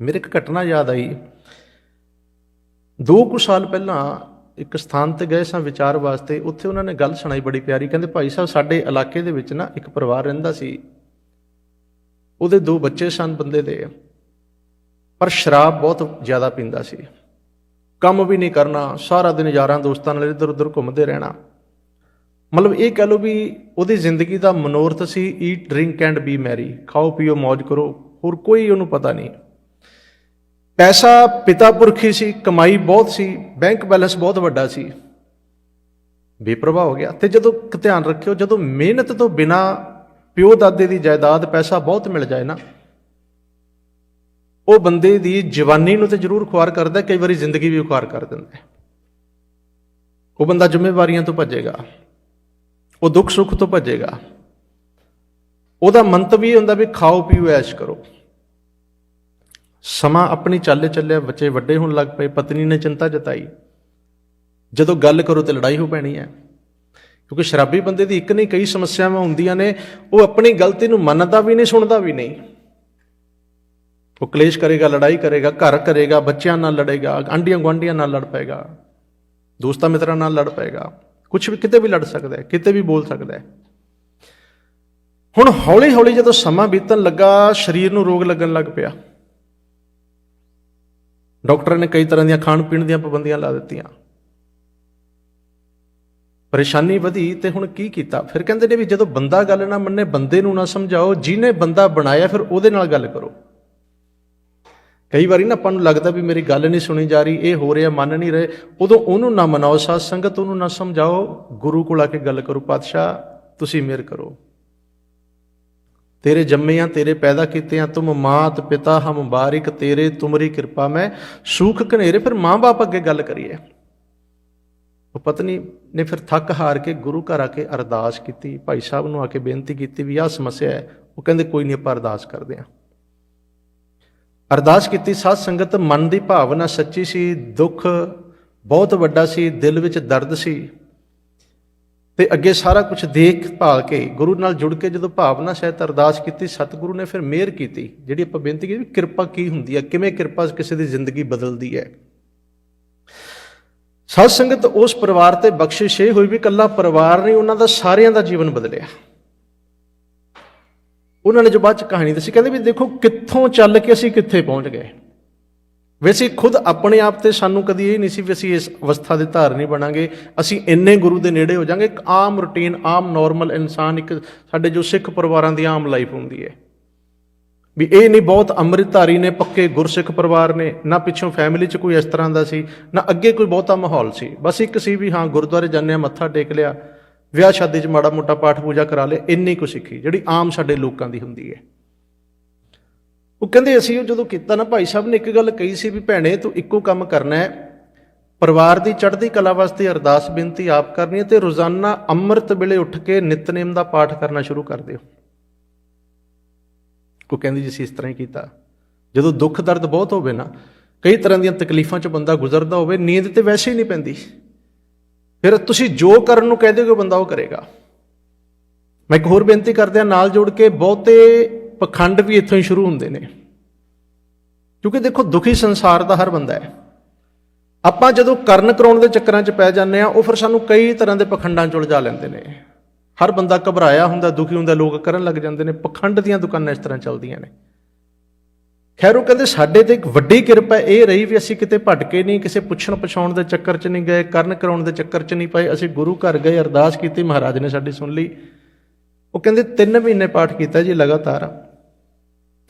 ਮੇਰੇ ਇੱਕ ਘਟਨਾ ਯਾਦ ਆਈ। ਦੋ ਕੁ ਸਾਲ ਪਹਿਲਾਂ ਇੱਕ ਸਥਾਨ ਤੇ ਗਏ ਸਾਂ ਵਿਚਾਰ ਵਾਸਤੇ। ਉੱਥੇ ਉਹਨਾਂ ਨੇ ਗੱਲ ਸੁਣਾਈ ਬੜੀ ਪਿਆਰੀ। ਕਹਿੰਦੇ, ਭਾਈ ਸਾਹਿਬ, ਸਾਡੇ ਇਲਾਕੇ ਦੇ ਵਿੱਚ ਨਾ ਇੱਕ ਪਰਿਵਾਰ ਰਹਿੰਦਾ ਸੀ। ਉਹਦੇ ਦੋ ਬੱਚੇ ਸਨ ਬੰਦੇ ਦੇ। ਪਰ ਸ਼ਰਾਬ ਬਹੁਤ ਜ਼ਿਆਦਾ ਪੀਂਦਾ ਸੀ। ਕੰਮ ਵੀ ਨਹੀਂ ਕਰਨਾ। ਸਾਰਾ ਦਿਨ ਯਾਰਾਂ ਦੋਸਤਾਂ ਨਾਲ ਇੱਧਰ ਉੱਧਰ ਘੁੰਮਦੇ ਰਹਿਣਾ। ਮਤਲਬ ਇਹ ਕਹਿ ਲਓ ਵੀ ਉਹਦੀ ਜ਼ਿੰਦਗੀ ਦਾ ਮਨੋਰਥ ਸੀ eat drink and be merry ਖਾਓ, ਪੀਓ ਮौज ਕਰੋ। ਹੋਰ ਕੋਈ ਉਹਨੂੰ ਪਤਾ ਨਹੀਂ। ਪੈਸਾ ਪਿਤਾ ਪੁਰਖੀ ਸੀ, ਕਮਾਈ ਬਹੁਤ ਸੀ, ਬੈਂਕ ਬੈਲੈਂਸ ਬਹੁਤ ਵੱਡਾ ਸੀ। ਬੇਪਰਵਾਹ ਹੋ ਗਿਆ। ਤੇ ਜਦੋਂ ਧਿਆਨ ਰੱਖਿਓ, ਜਦੋਂ ਮਿਹਨਤ ਤੋਂ ਬਿਨਾ ਪਿਓ ਦਾਦੇ ਦੀ ਜਾਇਦਾਦ ਪੈਸਾ ਬਹੁਤ ਮਿਲ ਜਾਏ ਨਾ, ਉਹ ਬੰਦੇ ਦੀ ਜਵਾਨੀ ਨੂੰ ਤੇ ਜ਼ਰੂਰ ਖੁਆਰ ਕਰਦਾ, ਕਈ ਵਾਰੀ ਜ਼ਿੰਦਗੀ ਵੀ ਖੁਆਰ ਕਰ ਦਿੰਦਾ ਉਹ ਬੰਦਾ ਜ਼ਿੰਮੇਵਾਰੀਆਂ ਤੋਂ ਭੱਜੇਗਾ, ਉਹ ਦੁੱਖ ਸੁੱਖ ਤੋਂ ਭੱਜੇਗਾ। ਉਹਦਾ ਮੰਤਵ ਇਹ ਹੁੰਦਾ ਵੀ ਖਾਓ, ਪੀਓ, ਐਸ਼ ਕਰੋ। ਸਮਾਂ ਆਪਣੀ ਚਾਲੇ ਚੱਲਿਆ ਬੱਚੇ ਵੱਡੇ ਹੋਣ ਲੱਗ ਪਏ, ਪਤਨੀ ਨੇ ਚਿੰਤਾ ਜਤਾਈ। ਜਦੋਂ ਗੱਲ ਕਰੋ ਤੇ ਲੜਾਈ ਹੋ ਪੈਣੀ ਹੈ। ਕਿਉਂਕਿ ਸ਼ਰਾਬੀ ਬੰਦੇ ਦੀ ਇੱਕ ਨਹੀਂ, ਕਈ ਸਮੱਸਿਆਵਾਂ ਹੁੰਦੀਆਂ ਨੇ, ਉਹ ਆਪਣੀ ਗਲਤੀ ਨੂੰ ਮੰਨਦਾ ਵੀ ਨਹੀਂ, ਸੁਣਦਾ ਵੀ ਨਹੀਂ। ਉਹ ਕਲੇਸ਼ ਕਰੇਗਾ, ਲੜਾਈ ਕਰੇਗਾ, ਘਰ ਕਰੇਗਾ, ਬੱਚਿਆਂ ਨਾਲ ਲੜੇਗਾ ਆਂਡੀਆਂ ਗੁਆਂਢੀਆਂ ਨਾਲ ਲੜ ਪਏਗਾ, ਦੋਸਤਾਂ ਮਿੱਤਰਾਂ ਨਾਲ ਲੜ ਪਏਗਾ। ਕੁਝ ਵੀ ਕਿਤੇ ਵੀ ਲੜ ਸਕਦਾ ਹੈ, ਕਿਤੇ ਵੀ ਬੋਲ ਸਕਦਾ ਹੈ। ਹੁਣ ਹੌਲੀ ਹੌਲੀ ਜਦੋਂ ਸਮਾਂ ਬੀਤਣ ਲੱਗਾ, ਸਰੀਰ ਨੂੰ ਰੋਗ ਲੱਗਣ ਲੱਗ ਪਿਆ। ਡਾਕਟਰ ਨੇ ਕਈ ਤਰ੍ਹਾਂ ਦੀਆਂ ਖਾਣ ਪੀਣ ਦੀਆਂ ਪਾਬੰਦੀਆਂ ਲਾ ਦਿੱਤੀਆਂ। ਪਰੇਸ਼ਾਨੀ ਵਧੀ ਤੇ ਹੁਣ ਕੀ ਕੀਤਾ? ਫਿਰ ਕਹਿੰਦੇ ਨੇ ਵੀ ਜਦੋਂ ਬੰਦਾ ਗੱਲ ਨਾ ਮੰਨੇ, ਬੰਦੇ ਨੂੰ ਨਾ ਸਮਝਾਓ, ਜਿਹਨੇ ਬੰਦਾ ਬਣਾਇਆ ਫਿਰ ਉਹਦੇ ਨਾਲ ਗੱਲ ਕਰੋ। ਕਈ ਵਾਰੀ ਨਾ ਆਪਾਂ ਨੂੰ ਲੱਗਦਾ ਵੀ ਮੇਰੀ ਗੱਲ ਨਹੀਂ ਸੁਣੀ ਜਾ ਰਹੀ, ਇਹ ਹੋ ਰਿਹਾ, ਮੰਨ ਨਹੀਂ ਰਹੇ। ਉਦੋਂ ਉਹਨੂੰ ਨਾ ਮਨਾਓ ਸਾਧ ਸੰਗਤ, ਉਹਨੂੰ ਨਾ ਸਮਝਾਓ, ਗੁਰੂ ਕੋਲ ਆ ਕੇ ਗੱਲ ਕਰੋ, ਪਾਤਸ਼ਾਹ, ਤੁਸੀਂ ਮਿਹਰ ਕਰੋ। ਤੇਰੇ ਜੰਮੇ ਆ ਤੇਰੇ ਪੈਦਾ ਕੀਤੇ ਆ ਤੁਮ ਮਾਤ ਪਿਤਾ, ਹਮ ਬਾਰਿਕ, ਤੇਰੇ ਤੁਮਰੀ ਕਿਰਪਾ। ਮੈਂ ਸੂਖ ਘਨੇਰੇ ਫਿਰ ਮਾਂ-ਬਾਪ ਅੱਗੇ ਗੱਲ ਕਰੀਏ। ਉਹ ਪਤਨੀ ਨੇ ਫਿਰ ਥੱਕ ਹਾਰ ਕੇ ਗੁਰੂ ਘਰ ਆ ਕੇ ਅਰਦਾਸ ਕੀਤੀ। ਭਾਈ ਸਾਹਿਬ ਨੂੰ ਆ ਕੇ ਬੇਨਤੀ ਕੀਤੀ ਵੀ ਆਹ ਸਮੱਸਿਆ ਹੈ। ਉਹ ਕਹਿੰਦੇ, ਕੋਈ ਨਹੀਂ ਆਪਾਂ ਅਰਦਾਸ ਕਰਦੇ ਹਾਂ। ਅਰਦਾਸ ਕੀਤੀ, ਸਾਧ ਸੰਗਤ ਮਨ ਦੀ ਭਾਵਨਾ ਸੱਚੀ ਸੀ, ਦੁੱਖ ਬਹੁਤ ਵੱਡਾ ਸੀ, ਦਿਲ ਵਿੱਚ ਦਰਦ ਸੀ। ਤੇ ਅੱਗੇ ਸਾਰਾ ਕੁਝ ਦੇਖ ਭਾਲ ਕੇ, ਗੁਰੂ ਨਾਲ ਜੁੜ ਕੇ ਜਦੋਂ ਭਾਵਨਾ ਸਹਿਤ ਅਰਦਾਸ ਕੀਤੀ, ਸਤਿਗੁਰੂ ਨੇ ਫਿਰ ਮਿਹਰ ਕੀਤੀ। ਜਿਹੜੀ ਆਪਾਂ ਬੇਨਤੀ ਕੀਤੀ ਵੀ ਕਿਰਪਾ ਕੀ ਹੁੰਦੀ ਹੈ? ਕਿਵੇਂ ਕਿਰਪਾ ਕਿਸੇ ਦੀ ਜ਼ਿੰਦਗੀ ਬਦਲਦੀ ਹੈ? ਸਾਧ ਸੰਗਤ ਉਸ ਪਰਿਵਾਰ ਤੇ ਬਖਸ਼ਿਸ਼ ਇਹ ਹੋਈ ਵੀ ਕੱਲਾ ਪਰਿਵਾਰ ਨਹੀਂ, ਉਹਨਾਂ ਦਾ ਸਾਰਿਆਂ ਦਾ ਜੀਵਨ ਬਦਲਿਆ। ਉਹਨਾਂ ਨੇ ਜੋ ਬਾਅਦ ਚ ਕਹਾਣੀ ਦੱਸੀ, ਕਹਿੰਦੇ ਵੀ ਦੇਖੋ ਕਿੱਥੋਂ ਚੱਲ ਕੇ ਅਸੀਂ ਕਿੱਥੇ ਪਹੁੰਚ ਗਏ? ਵੈਸੇ ਖੁਦ ਆਪਣੇ ਆਪ ਤੇ ਸਾਨੂੰ ਕਦੀ ਇਹ ਨਹੀਂ ਸੀ ਵੀ ਅਸੀਂ ਇਸ ਅਵਸਥਾ ਦੇ ਧਾਰਨੀ ਬਣਾਂਗੇ। ਅਸੀਂ ਇੰਨੇ ਗੁਰੂ ਦੇ ਨੇੜੇ ਹੋ ਜਾਾਂਗੇ, ਇੱਕ ਆਮ ਰੁਟੀਨ ਆਮ ਨਾਰਮਲ ਇਨਸਾਨ, ਇੱਕ ਸਾਡੇ ਜੋ ਸਿੱਖ ਪਰਿਵਾਰਾਂ ਦੀ ਆਮ ਲਾਈਫ ਹੁੰਦੀ ਹੈ। ਵੀ ਇਹ ਨਹੀਂ ਬਹੁਤ ਅੰਮ੍ਰਿਤਧਾਰੀ ਨੇ, ਪੱਕੇ ਗੁਰਸਿੱਖ ਪਰਿਵਾਰ ਨੇ, ਨਾ ਪਿੱਛੋਂ ਫੈਮਿਲੀ 'ਚ ਕੋਈ ਇਸ ਤਰ੍ਹਾਂ ਦਾ ਸੀ, ਨਾ ਅੱਗੇ ਕੋਈ ਬਹੁਤਾ ਮਾਹੌਲ ਸੀ। ਬਸ ਇੱਕ ਸੀ ਵੀ ਹਾਂ, ਗੁਰਦੁਆਰੇ ਜਾਂਦੇ ਹਾਂ, ਮੱਥਾ ਟੇਕ ਲਿਆ ਵਿਆਹ ਸ਼ਾਦੀ 'ਚ ਮਾੜਾ ਮੋਟਾ ਪਾਠ ਪੂਜਾ ਕਰਾ ਲਿਆ ਇੰਨੀ ਕੁ ਸਿੱਖੀ, ਜਿਹੜੀ ਆਮ ਸਾਡੇ ਲੋਕਾਂ ਦੀ ਹੁੰਦੀ ਹੈ। ਉਹ ਕਹਿੰਦੇ ਅਸੀਂ ਉਹ ਜਦੋਂ ਕੀਤਾ ਨਾ, ਭਾਈ ਸਾਹਿਬ ਨੇ ਇੱਕ ਗੱਲ ਕਹੀ ਸੀ ਵੀ ਭੈਣੇ ਤੂੰ ਇੱਕੋ ਕੰਮ ਕਰਨਾ ਹੈ। ਪਰਿਵਾਰ ਦੀ ਚੜ੍ਹਦੀ ਕਲਾ ਵਾਸਤੇ ਅਰਦਾਸ ਬੇਨਤੀ ਆਪ ਕਰਨੀ ਹੈ ਤੇ ਰੋਜ਼ਾਨਾ ਅੰਮ੍ਰਿਤ ਵੇਲੇ ਉੱਠ ਕੇ ਨਿਤਨੇਮ ਦਾ ਪਾਠ ਕਰਨਾ ਸ਼ੁਰੂ ਕਰ ਦਿਓ। ਉਹ ਕਹਿੰਦੀ ਜੀ ਅਸੀਂ ਇਸ ਤਰ੍ਹਾਂ ਹੀ ਕੀਤਾ। ਜਦੋਂ ਦੁੱਖ ਦਰਦ ਬਹੁਤ ਹੋਵੇ ਨਾ, ਕਈ ਤਰ੍ਹਾਂ ਦੀਆਂ ਤਕਲੀਫਾਂ 'ਚ ਬੰਦਾ ਗੁਜ਼ਰਦਾ ਹੋਵੇ, ਨੀਂਦ ਤੇ ਵੈਸੇ ਹੀ ਨਹੀਂ ਪੈਂਦੀ। ਫਿਰ ਤੁਸੀਂ ਜੋ ਕਰਨ ਨੂੰ ਕਹਿ ਦਿਓਗੇ ਬੰਦਾ ਉਹ ਕਰੇਗਾ। ਮੈਂ ਇੱਕ ਹੋਰ ਬੇਨਤੀ ਕਰਦਿਆਂ ਨਾਲ ਜੋੜ ਕੇ ਬਹੁਤੇ ਪਖੰਡ ਵੀ ਇੱਥੋਂ ਹੀ ਸ਼ੁਰੂ ਹੁੰਦੇ ਨੇ। ਕਿਉਂਕਿ ਦੇਖੋ, ਦੁਖੀ ਸੰਸਾਰ ਦਾ ਹਰ ਬੰਦਾ ਹੈ। ਆਪਾਂ ਜਦੋਂ ਕਰਨ ਕਰਾਉਣ ਦੇ ਚੱਕਰਾਂ 'ਚ ਪੈ ਜਾਂਦੇ ਆ ਉਹ ਫਿਰ ਸਾਨੂੰ ਕਈ ਤਰ੍ਹਾਂ ਦੇ ਪਖੰਡਾਂ 'ਚ ਉਲਝਾ ਲੈਂਦੇ ਨੇ। ਹਰ ਬੰਦਾ ਘਬਰਾਇਆ ਹੁੰਦਾ, ਦੁਖੀ ਹੁੰਦਾ, ਲੋਕ ਕਰਨ ਲੱਗ ਜਾਂਦੇ ਨੇ। ਪਖੰਡ ਦੀਆਂ ਦੁਕਾਨਾਂ ਇਸ ਤਰ੍ਹਾਂ ਚੱਲਦੀਆਂ ਨੇ। ਖੈਰ, ਉਹ ਕਹਿੰਦੇ, ਸਾਡੇ ਤੇ ਇੱਕ ਵੱਡੀ ਕਿਰਪਾ ਇਹ ਰਹੀ ਵੀ ਅਸੀਂ ਕਿਤੇ ਭਟਕੇ ਨਹੀਂ, ਕਿਸੇ ਪੁੱਛਣ ਪਛਾਉਣ ਦੇ ਚੱਕਰ 'ਚ ਨਹੀਂ ਗਏ, ਕਰਨ ਕਰਾਉਣ ਦੇ ਚੱਕਰ 'ਚ ਨਹੀਂ ਪਏ। ਅਸੀਂ ਗੁਰੂ ਘਰ ਗਏ, ਅਰਦਾਸ ਕੀਤੀ, ਮਹਾਰਾਜ ਨੇ ਸਾਡੀ ਸੁਣ ਲਈ। ਉਹ ਕਹਿੰਦੇ 3 ਮਹੀਨੇ ਪਾਠ ਕੀਤਾ ਜੀ, ਲਗਾਤਾਰ।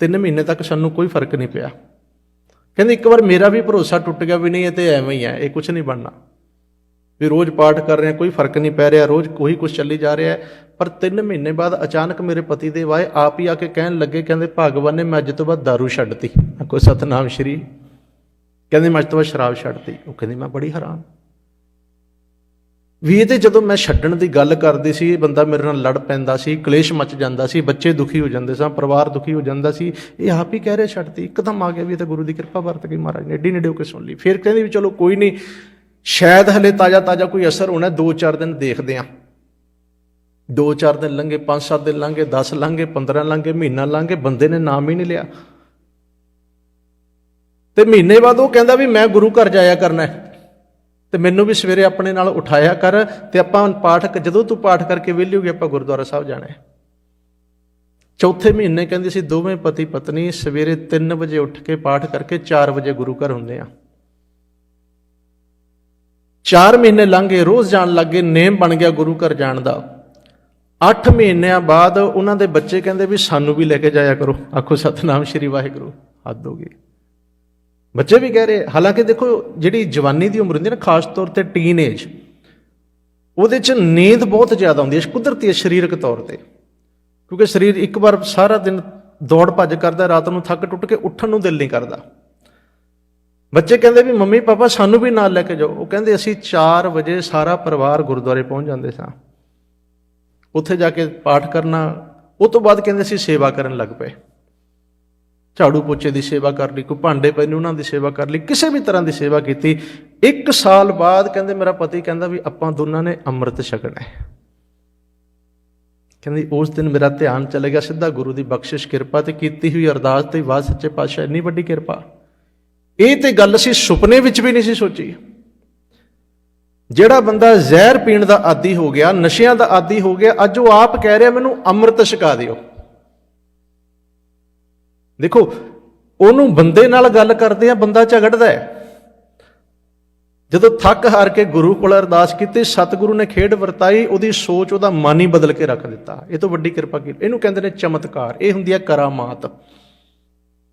3 ਮਹੀਨੇ ਤੱਕ ਸਾਨੂੰ ਕੋਈ ਫ਼ਰਕ ਨਹੀਂ ਪਿਆ। ਕਹਿੰਦੇ ਇੱਕ ਵਾਰ ਮੇਰਾ ਵੀ ਭਰੋਸਾ ਟੁੱਟ ਗਿਆ ਵੀ ਨਹੀਂ, ਇਹ ਤੇ ਐਵੇਂ ਹੀ ਹੈ, ਇਹ ਕੁਝ ਨਹੀਂ ਬਣਨਾ। ਵੀ ਰੋਜ਼ ਪਾਠ ਕਰ ਰਹੇ ਹਾਂ ਕੋਈ ਫ਼ਰਕ ਨਹੀਂ ਪੈ ਰਿਹਾ, ਰੋਜ਼ ਕੋਈ ਕੁਝ ਚੱਲੀ ਜਾ ਰਿਹਾ ਪਰ 3 ਮਹੀਨੇ ਬਾਅਦ ਅਚਾਨਕ ਮੇਰੇ ਪਤੀ ਦੇ ਵਾਏ ਆਪ ਹੀ ਆ ਕੇ ਕਹਿਣ ਲੱਗੇ, ਕਹਿੰਦੇ, ਭਗਵਾਨ ਨੇ ਮੈਂ ਅੱਜ ਤੋਂ ਬਾਅਦ दारू ਛੱਡਤੀ। ਮੈਂ ਕੋਈ ਸਤਨਾਮ ਸ਼੍ਰੀ? ਕਹਿੰਦੇ, ਮੈਂ ਅੱਜ ਤੋਂ ਬਾਅਦ ਸ਼ਰਾਬ ਛੱਡਤੀ। ਉਹ ਕਹਿੰਦੀ, ਮੈਂ ਬੜੀ ਹੈਰਾਨ ਵੀ ਇਹ ਤੇ ਜਦੋਂ ਮੈਂ ਛੱਡਣ ਦੀ ਗੱਲ ਕਰਦੀ ਸੀ ਇਹ ਬੰਦਾ ਮੇਰੇ ਨਾਲ ਲੜ ਪੈਂਦਾ ਸੀ, ਕਲੇਸ਼ ਮਚ ਜਾਂਦਾ ਸੀ, ਬੱਚੇ ਦੁਖੀ ਹੋ ਜਾਂਦੇ ਸਨ ਪਰਿਵਾਰ ਦੁਖੀ ਹੋ ਜਾਂਦਾ ਸੀ, ਇਹ ਆਪ ਹੀ ਕਹਿ ਰਿਹਾ ਛੱਡਤੀ ਇੱਕਦਮ ਆ ਗਿਆ ਵੀ ਇਹ ਤਾਂ ਗੁਰੂ ਦੀ ਕਿਰਪਾ ਵਰਤ ਗਈ ਮਹਾਰਾਜ ਨੇ ਏਡੀ ਨੇੜੇ ਹੋ ਕੇ ਸੁਣ ਲਈ। ਫਿਰ ਕਹਿੰਦੇ ਵੀ ਚਲੋ ਕੋਈ ਨਹੀਂ, ਸ਼ਾਇਦ ਹਲੇ ਤਾਜ਼ਾ ਤਾਜ਼ਾ ਕੋਈ ਅਸਰ ਹੋਣਾ 2-4 ਦਿਨ ਦੇਖਦੇ ਆਂ। 2-4 ਦਿਨ ਲੰਘੇ 5-7 ਦਿਨ ਲੰਘੇ 10 ਲੰਘੇ 15 ਲੰਘੇ, ਮਹੀਨਾ ਲੰਘੇ, ਬੰਦੇ ਨੇ ਨਾਮ ਹੀ ਨਹੀਂ ਲਿਆ। ਤੇ ਮਹੀਨੇ ਬਾਅਦ ਉਹ ਕਹਿੰਦਾ ਵੀ ਮੈਂ ਗੁਰੂ ਘਰ ਜਾਇਆ ਕਰਨਾ ਹੈ। ਤੇ ਮੈਨੂੰ ਵੀ ਸਵੇਰੇ ਆਪਣੇ ਨਾਲ ਉਠਾਇਆ ਕਰ ਤੇ ਆਪਾਂ ਪਾਠ ਜਦੋਂ ਤੂੰ ਪਾਠ ਕਰਕੇ ਵਿਹਲੀ ਹੋ ਗਈ, ਆਪਾਂ ਗੁਰਦੁਆਰਾ ਸਾਹਿਬ ਜਾਣਾ ਹੈ। ਚੌਥੇ ਮਹੀਨੇ ਕਹਿੰਦੇ ਸੀ, ਦੋਵੇਂ ਪਤੀ ਪਤਨੀ ਸਵੇਰੇ 3 ਵਜੇ ਉੱਠ ਕੇ ਪਾਠ ਕਰਕੇ 4 ਵਜੇ ਗੁਰੂ ਘਰ ਹੁੰਦੇ ਆ। 4 ਮਹੀਨੇ ਲੰਘ, ਰੋਜ਼ ਜਾਣ ਲੱਗੇ, ਨੇਮ ਬਣ ਗਿਆ ਗੁਰੂ ਘਰ ਜਾਣ ਦਾ। 8 ਮਹੀਨਿਆਂ ਬਾਅਦ ਉਹਨਾਂ ਦੇ ਬੱਚੇ ਕਹਿੰਦੇ ਵੀ ਸਾਨੂੰ ਵੀ ਲੈ ਕੇ ਜਾਇਆ ਕਰੋ। ਆਖੋ, ਸਤਨਾਮ ਸ਼੍ਰੀ ਵਾਹਿਗੁਰੂ, ਹੱਦ ਹੋ ਗਈ। ਬੱਚੇ ਵੀ ਕਹਿ ਰਹੇ, ਹਾਲਾਂਕਿ ਦੇਖੋ, ਜਿਹੜੀ ਜਵਾਨੀ ਦੀ ਉਮਰ ਹੁੰਦੀ ਹੈ ਨਾ, ਖਾਸ ਤੌਰ ਤੇ ਟੀਨ ਏਜ ਉਹਦੇ ਚ ਨੀਂਦ ਬਹੁਤ ਜ਼ਿਆਦਾ ਆਉਂਦੀ ਹੈ ਕੁਦਰਤੀ ਹੈ ਸਰੀਰਕ ਤੌਰ ਤੇ। ਕਿਉਂਕਿ ਸਰੀਰ ਇੱਕ ਵਾਰ ਸਾਰਾ ਦਿਨ ਦੌੜ ਭੱਜ ਕਰਦਾ, ਰਾਤ ਨੂੰ ਥੱਕ ਟੁੱਟ ਕੇ ਉੱਠਣ ਨੂੰ ਦਿਲ ਨਹੀਂ ਕਰਦਾ। ਬੱਚੇ ਕਹਿੰਦੇ ਵੀ, ਮੰਮੀ, ਪਾਪਾ, ਸਾਨੂੰ ਵੀ ਨਾਲ ਲੈ ਕੇ ਜਾਓ। ਉਹ ਕਹਿੰਦੇ, ਅਸੀਂ 4 ਵਜੇ ਸਾਰਾ ਪਰਿਵਾਰ ਗੁਰਦੁਆਰੇ ਪਹੁੰਚ ਜਾਂਦੇ ਸਾਂ। ਉੱਥੇ ਜਾ ਕੇ ਪਾਠ ਕਰਨਾ। ਉਹ ਤੋਂ ਬਾਅਦ ਕਹਿੰਦੇ, ਅਸੀਂ ਸੇਵਾ ਕਰਨ ਲੱਗ ਪਏ। ਝਾੜੂ ਪੋਚੇ ਦੀ ਸੇਵਾ ਕਰ ਲਈ, ਕੋਈ ਭਾਂਡੇ ਪਏ ਨੇ, ਉਹਨਾਂ ਦੀ ਸੇਵਾ ਕਰ ਲਈ, ਕਿਸੇ ਵੀ ਤਰ੍ਹਾਂ ਦੀ ਸੇਵਾ ਕੀਤੀ। ਇੱਕ ਸਾਲ ਬਾਅਦ ਕਹਿੰਦੇ ਮੇਰਾ ਪਤੀ ਕਹਿੰਦਾ ਵੀ ਆਪਾਂ ਦੋਨਾਂ ਨੇ ਅੰਮ੍ਰਿਤ ਛਕਣਾ ਹੈ। ਕਹਿੰਦੀ ਉਸ ਦਿਨ ਮੇਰਾ ਧਿਆਨ ਚਲੇ ਗਿਆ, ਸਿੱਧਾ ਗੁਰੂ ਦੀ ਬਖਸ਼ਿਸ਼, ਕਿਰਪਾ ਤੇ ਕੀਤੀ ਹੋਈ, ਅਰਦਾਸ ਤੇ ਵਾਹ ਸੱਚੇ ਪਾਤਸ਼ਾਹ, ਇੰਨੀ ਵੱਡੀ ਕਿਰਪਾ। ਇਹ ਤੇ ਗੱਲ ਅਸੀਂ ਸੁਪਨੇ ਵਿੱਚ ਵੀ ਨਹੀਂ ਸੀ ਸੋਚੀ। ਜਿਹੜਾ ਬੰਦਾ ਜ਼ਹਿਰ ਪੀਣ ਦਾ ਆਦੀ ਹੋ ਗਿਆ, ਨਸ਼ਿਆਂ ਦਾ ਆਦੀ ਹੋ ਗਿਆ, ਅੱਜ ਉਹ ਆਪ ਕਹਿ ਰਿਹਾ, ਮੈਨੂੰ ਅੰਮ੍ਰਿਤ ਛਕਾ ਦਿਓ। ਦੇਖੋ, ਉਹਨੂੰ ਬੰਦੇ ਨਾਲ ਗੱਲ ਕਰਦੇ ਆ, ਬੰਦਾ ਝਗੜਦਾ ਹੈ। ਜਦੋਂ ਥੱਕ ਹਾਰ ਕੇ ਗੁਰੂ ਕੋਲ ਅਰਦਾਸ ਕੀਤੀ, ਸਤਿਗੁਰੂ ਨੇ ਖੇਡ ਵਰਤਾਈ, ਉਹਦੀ ਸੋਚ, ਉਹਦਾ ਮਨ ਹੀ ਬਦਲ ਕੇ ਰੱਖ ਦਿੱਤਾ। ਇਹ ਤੋਂ ਵੱਡੀ ਕਿਰਪਾ ਕੀ? ਇਹਨੂੰ ਕਹਿੰਦੇ ਨੇ ਚਮਤਕਾਰ। ਇਹ ਹੁੰਦੀ ਹੈ ਕਰਾਮਾਤ।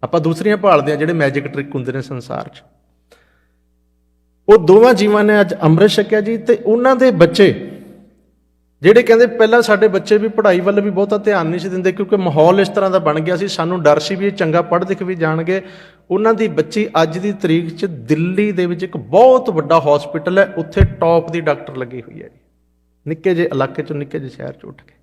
ਆਪਾਂ ਦੂਸਰੀਆਂ ਭਾਲਦੇ ਆ, ਜਿਹੜੇ ਮੈਜਿਕ ਟ੍ਰਿਕ ਹੁੰਦੇ ਨੇ ਸੰਸਾਰ 'ਚ। ਉਹ ਦੋਵਾਂ ਜੀਵਾਂ ਨੇ ਅੱਜ ਅੰਮ੍ਰਿਤ ਛਕਿਆ ਜੀ, ਤੇ ਉਹਨਾਂ ਦੇ ਬੱਚੇ ਜਿਹੜੇ ਕਹਿੰਦੇ ਪਹਿਲਾਂ ਸਾਡੇ ਬੱਚੇ ਵੀ ਪੜ੍ਹਾਈ ਵੱਲ ਵੀ ਬਹੁਤਾ ਧਿਆਨ ਨਹੀਂ ਸੀ ਦਿੰਦੇ, ਕਿਉਂਕਿ ਮਾਹੌਲ ਇਸ ਤਰ੍ਹਾਂ ਦਾ ਬਣ ਗਿਆ ਸੀ, ਸਾਨੂੰ ਡਰ ਸੀ ਵੀ ਇਹ ਚੰਗਾ ਪੜ੍ਹ ਲਿਖ ਵੀ ਜਾਣਗੇ। ਉਹਨਾਂ ਦੀ ਬੱਚੀ ਅੱਜ ਦੀ ਤਰੀਕ 'ਚ ਦਿੱਲੀ ਦੇ ਵਿੱਚ ਇੱਕ ਬਹੁਤ ਵੱਡਾ ਹਸਪੀਟਲ ਹੈ, ਉੱਥੇ ਟੌਪ ਦੀ ਡਾਕਟਰ ਲੱਗੀ ਹੋਈ ਹੈ ਜੀ। ਨਿੱਕੇ ਜਿਹੇ ਇਲਾਕੇ 'ਚੋਂ ਨਿੱਕੇ ਜਿਹੇ ਸ਼ਹਿਰ 'ਚ ਉੱਠ ਕੇ।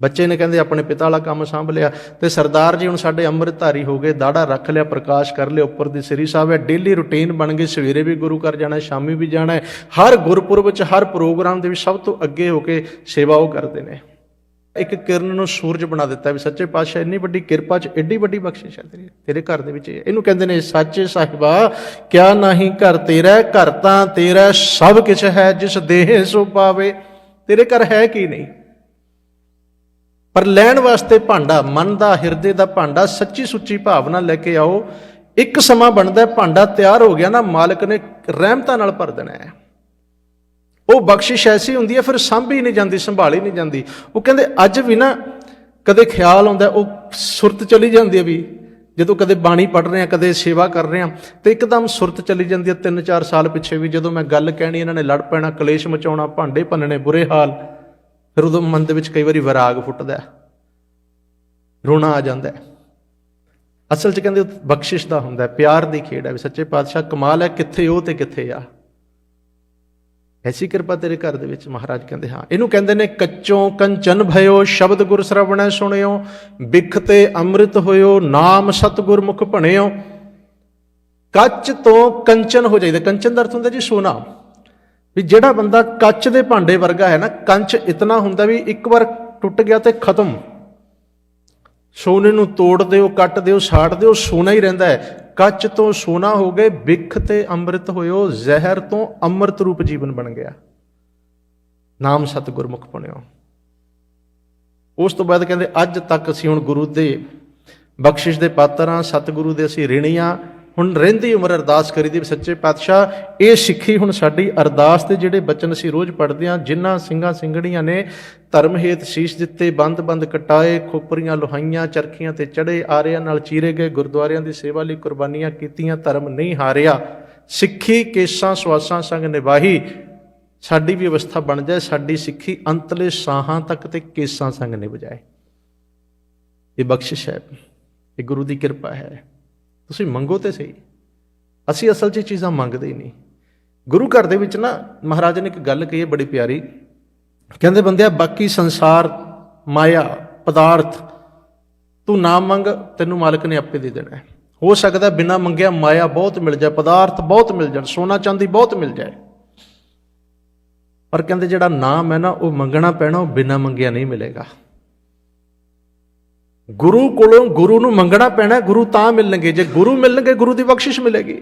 ਬੱਚੇ ਨੇ ਕਹਿੰਦੇ ਆਪਣੇ ਪਿਤਾ ਵਾਲਾ ਕੰਮ ਸੰਭ ਲਿਆ ਤੇ ਸਰਦਾਰ ਜੀ ਹੁਣ ਸਾਡੇ ਅੰਮ੍ਰਿਤਧਾਰੀ ਹੋ ਗਏ, ਦਾੜਾ ਰੱਖ ਲਿਆ, ਪ੍ਰਕਾਸ਼ ਕਰ ਲਿਆ ਉੱਪਰ ਦੀ ਸ੍ਰੀ ਸਾਹਿਬ। ਹੈ ਡੇਲੀ ਰੁਟੀਨ ਬਣ ਗਈ, ਸਵੇਰੇ ਵੀ ਗੁਰੂ ਘਰ ਜਾਣਾ, ਸ਼ਾਮੀ ਵੀ ਜਾਣਾ ਹੈ। ਹਰ ਗੁਰਪੁਰਬ ਵਿੱਚ ਹਰ ਪ੍ਰੋਗਰਾਮ ਦੇ ਵਿੱਚ ਸਭ ਤੋਂ ਅੱਗੇ ਹੋ ਕੇ ਸੇਵਾ ਉਹ ਕਰਦੇ ਨੇ। ਇੱਕ ਕਿਰਨ ਨੂੰ ਸੂਰਜ ਬਣਾ ਦਿੱਤਾ ਵੀ ਸੱਚੇ ਪਾਤਸ਼ਾਹ, ਇੰਨੀ ਵੱਡੀ ਕਿਰਪਾ ਚ ਐਡੀ ਵੱਡੀ ਬਖਸ਼ਿਸ਼ ਹੈ ਤੇਰੀ, ਤੇਰੇ ਘਰ ਦੇ ਵਿੱਚ ਇਹ। ਇਹਨੂੰ ਕਹਿੰਦੇ ਨੇ, ਸੱਚੇ ਸਾਹਿਬਾ, ਕਿਆ ਨਹੀਂ ਘਰ ਤੇਰਾ ਘਰ ਤਾਂ ਤੇਰਾ ਸਭ ਕੁਝ ਹੈ, ਜਿਸ ਦੇਹ ਸੋ ਪਾਵੇ। ਤੇਰੇ ਘਰ ਹੈ ਕੀ ਨਹੀਂ? ਪਰ ਲੈਣ ਵਾਸਤੇ ਭਾਂਡਾ, ਮਨ ਦਾ, ਹਿਰਦੇ ਦਾ ਭਾਂਡਾ, ਸੱਚੀ ਸੁੱਚੀ ਭਾਵਨਾ ਲੈ ਕੇ ਆਓ। ਇੱਕ ਸਮਾਂ ਬਣਦਾ ਭਾਂਡਾ ਤਿਆਰ ਹੋ ਗਿਆ ਨਾ, ਮਾਲਕ ਨੇ ਰਹਿਮਤਾਂ ਨਾਲ ਭਰ ਦੇਣਾ ਹੈ। ਉਹ ਬਖਸ਼ਿਸ਼ ਐਸੀ ਹੁੰਦੀ ਹੈ, ਫਿਰ ਸੰਭੀ ਨਹੀਂ ਜਾਂਦੀ, ਸੰਭਾਲੀ ਨਹੀਂ ਜਾਂਦੀ। ਉਹ ਕਹਿੰਦੇ, ਅੱਜ ਵੀ ਨਾ ਕਦੇ ਖਿਆਲ ਆਉਂਦਾ, ਉਹ ਸੁਰਤ ਚਲੀ ਜਾਂਦੀ ਹੈ ਵੀ, ਜਦੋਂ ਕਦੇ ਬਾਣੀ ਪੜ ਰਹੇ ਆ ਕਦੇ ਸੇਵਾ ਕਰ ਰਹੇ ਆ ਤੇ ਇੱਕਦਮ ਸੁਰਤ ਚਲੀ ਜਾਂਦੀ ਹੈ 3-4 ਸਾਲ ਪਿੱਛੇ ਵੀ, ਜਦੋਂ ਮੈਂ ਗੱਲ ਕਹਿਣੀ, ਇਹਨਾਂ ਨੇ ਲੜ ਪੈਣਾ, ਕਲੇਸ਼ ਮਚਾਉਣਾ, ਭਾਂਡੇ ਭੰਨਣੇ, ਬੁਰੇ ਹਾਲ। ਫਿਰ ਉਦੋਂ ਮਨ ਦੇ ਵਿੱਚ ਕਈ ਵਾਰੀ ਵਿਰਾਗ ਫੁੱਟਦਾ ਹੈ। ਰੋਣਾ ਆ ਜਾਂਦਾ ਹੈ। ਅਸਲ 'ਚ ਕਹਿੰਦੇ ਬਖਸ਼ਿਸ਼ ਦਾ ਹੁੰਦਾ ਹੈ, ਪਿਆਰ ਦੀ ਖੇਡ ਹੈ ਵੀ ਸੱਚੇ ਪਾਤਸ਼ਾਹ ਕਮਾਲ ਹੈ, ਕਿੱਥੇ ਉਹ ਤੇ ਕਿੱਥੇ ਆ। ਐਸੀ ਕਿਰਪਾ ਤੇਰੇ ਘਰ ਦੇ ਵਿੱਚ ਮਹਾਰਾਜ ਕਹਿੰਦੇ, ਹਾਂ। ਇਹਨੂੰ ਕਹਿੰਦੇ ਨੇ ਕੱਚੋਂ ਕੰਚਨ ਭਇਓ, ਸ਼ਬਦ ਗੁਰ ਸਰਵਣੈ ਸੁਣਿਓ ਬਿਖ ਤੇ ਅੰਮ੍ਰਿਤ ਹੋਇਓ, ਨਾਮ ਸਤਗੁਰ ਮੁਖ ਭਣਿਓ। ਕੱਚ ਤੋਂ ਕੰਚਨ ਹੋ ਜਾਈਦਾ। ਕੰਚਨ ਦਾ ਅਰਥ ਹੁੰਦਾ ਜੀ ਸੋਨਾ। ਵੀ ਜਿਹੜਾ ਬੰਦਾ ਕੱਚ ਦੇ ਭਾਂਡੇ ਵਰਗਾ ਹੈ ਨਾ, ਕੰਚ ਇਤਨਾ ਹੁੰਦਾ ਵੀ ਇੱਕ ਵਾਰ ਟੁੱਟ ਗਿਆ ਤੇ ਖਤਮ। ਸੋਨੇ ਨੂੰ ਤੋੜ ਦਿਓ, ਕੱਟ ਦਿਓ, ਸਾੜ ਦਿਓ, ਸੋਨਾ ਹੀ ਰਹਿੰਦਾ ਹੈ। ਕੱਚ ਤੋਂ ਸੋਨਾ ਹੋ ਗਏ, ਬਿਖ ਤੇ ਅੰਮ੍ਰਿਤ ਹੋਇਓ, ਜ਼ਹਿਰ ਤੋਂ ਅੰਮ੍ਰਿਤ ਰੂਪ ਜੀਵਨ ਬਣ ਗਿਆ। ਨਾਮ ਸਤਿਗੁਰਮੁਖ ਬਣਿਓ ਉਸ ਤੋਂ ਬਾਅਦ ਕਹਿੰਦੇ, ਅੱਜ ਤੱਕ ਅਸੀਂ ਹੁਣ ਗੁਰੂ ਦੇ ਬਖਸ਼ਿਸ਼ ਦੇ ਪਾਤਰ ਹਾਂ, ਸਤਿਗੁਰੂ ਦੇ ਅਸੀਂ ਰਿਣੀ ਹਾਂ। ਹੁਣ ਰਹਿੰਦੀ ਉਮਰ ਅਰਦਾਸ ਕਰੀਦੀ ਵੀ ਸੱਚੇ ਪਾਤਸ਼ਾਹ, ਇਹ ਸਿੱਖੀ ਹੁਣ ਸਾਡੀ ਅਰਦਾਸ ਦੇ ਜਿਹੜੇ ਬਚਨ ਅਸੀਂ ਰੋਜ਼ ਪੜ੍ਹਦੇ ਹਾਂ, ਜਿਨ੍ਹਾਂ ਸਿੰਘਾਂ ਸਿੰਘੜੀਆਂ ਨੇ ਧਰਮ ਹੇਤ ਸ਼ੀਸ਼ ਦਿੱਤੇ ਬੰਦ-ਬੰਦ ਕਟਾਏ, ਖੋਪਰੀਆਂ ਲੋਹਾਈਆਂ, ਚਰਖੀਆਂ ਤੇ ਚੜੇ ਆਰਿਆਂ ਨਾਲ ਚੀਰੇ ਗਏ, ਗੁਰਦੁਆਰਿਆਂ ਦੀ ਸੇਵਾ ਲਈ ਕੁਰਬਾਨੀਆਂ ਕੀਤੀਆਂ, ਧਰਮ ਨਹੀਂ ਹਾਰਿਆ। ਸਿੱਖੀ ਕੇਸਾਂ ਸਵਾਸਾਂ ਸੰਗ ਨਿਭਾਹੀ, ਸਾਡੀ ਵੀ ਅਵਸਥਾ ਬਣ ਜਾਏ, ਸਾਡੀ ਸਿੱਖੀ ਅੰਤਲੇ ਸਾਹਾਂ ਤੱਕ ਤੇ ਕੇਸਾਂ ਸੰਗ ਨਿਭਜਾਏ ਇਹ ਬਖਸ਼ਿਸ਼ ਹੈ, ਇਹ ਗੁਰੂ ਦੀ ਕਿਰਪਾ ਹੈ। ਤੁਸੀਂ ਮੰਗੋ ਤੇ ਸਹੀ। ਅਸੀਂ ਅਸਲ 'ਚ ਚੀਜ਼ਾਂ ਮੰਗਦੇ ਹੀ ਨਹੀਂ। ਗੁਰੂ ਘਰ ਦੇ ਵਿੱਚ ਨਾ ਮਹਾਰਾਜ ਨੇ ਇੱਕ ਗੱਲ ਕਹੀ ਹੈ ਬੜੀ ਪਿਆਰੀ। ਕਹਿੰਦੇ ਬੰਦਿਆ ਬਾਕੀ ਸੰਸਾਰ, ਮਾਇਆ, ਪਦਾਰਥ, ਤੂੰ ਨਾ ਮੰਗ, ਤੈਨੂੰ ਮਾਲਕ ਨੇ ਆਪੇ ਦੇ ਦੇਣਾ ਹੋ। ਸਕਦਾ ਬਿਨਾ ਮੰਗਿਆ ਮਾਇਆ ਬਹੁਤ ਮਿਲ ਜਾਏ, ਪਦਾਰਥ ਬਹੁਤ ਮਿਲ ਜਾਣ, ਸੋਨਾ ਚਾਂਦੀ ਬਹੁਤ ਮਿਲ ਜਾਏ। ਪਰ ਕਹਿੰਦੇ ਜਿਹੜਾ ਨਾਮ ਹੈ ਨਾ, ਉਹ ਮੰਗਣਾ ਪੈਣਾ, ਉਹ ਬਿਨਾ ਮੰਗਿਆ ਨਹੀਂ ਮਿਲੇਗਾ। ਗੁਰੂ ਕੋਲੋਂ ਗੁਰੂ ਨੂੰ ਮੰਗਣਾ ਪੈਣਾ ਗੁਰੂ ਤਾਂ ਮਿਲਣਗੇ। ਜੇ ਗੁਰੂ ਮਿਲਣਗੇ, ਗੁਰੂ ਦੀ ਬਖਸ਼ਿਸ਼ ਮਿਲੇਗੀ।